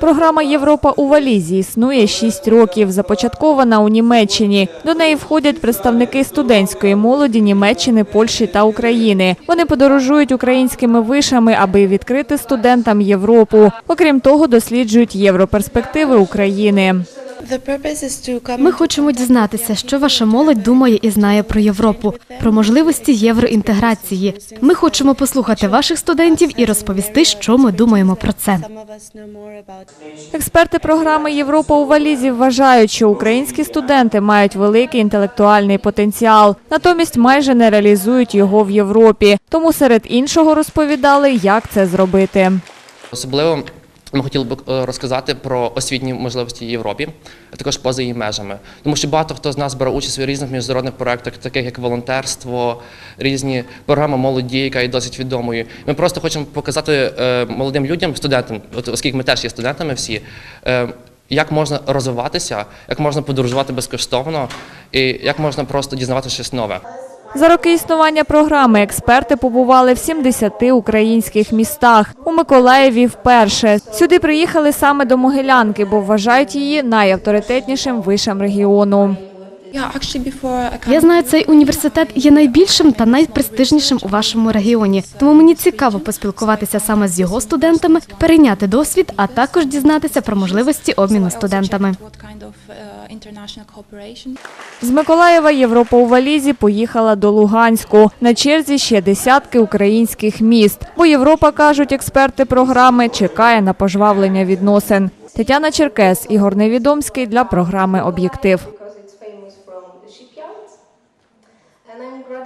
Програма Європа у валізі існує 6 років. Започаткована у Німеччині. До неї входять представники студентської молоді Німеччини, Польщі та України. Вони подорожують українськими вишами, аби відкрити студентам Європу. Окрім того, досліджують європерспективи України. Ми хочемо дізнатися, що ваша молодь думає і знає про Європу, про можливості євроінтеграції. Ми хочемо послухати ваших студентів і розповісти, що ми думаємо про це. Експерти програми Європа у валізі вважають, що українські студенти мають великий інтелектуальний потенціал, натомість майже не реалізують його в Європі. Тому серед іншого розповідали, як це зробити. Особливо ми хотіли б е, розказати про освітні можливості Європі, а також поза її межами. Тому що багато хто з нас бере участь у різних міжнародних проєктах, таких як волонтерство, різні програми молоді, яка є досить відомою. Ми просто хочемо показати е, молодим людям, студентам, оскільки ми теж є студентами всі. е, Як можна розвиватися, як можна подорожувати безкоштовно, і як можна просто дізнаватися щось нове. За роки існування програми експерти побували в 70 українських містах. У Миколаєві вперше. Сюди приїхали саме до Могилянки, бо вважають її найавторитетнішим вишем регіону. Я знаю, цей університет є найбільшим та найпрестижнішим у вашому регіоні. Тому мені цікаво поспілкуватися саме з його студентами, перейняти досвід, а також дізнатися про можливості обміну студентами. З Миколаєва Європа у валізі поїхала до Луганську. На черзі ще десятки українських міст. Бо Європа, кажуть експерти програми, чекає на пожвавлення відносин. Тетяна Черкес, Ігор Невідомський для програми Об'єктив. from the shipyard. And I'm graduating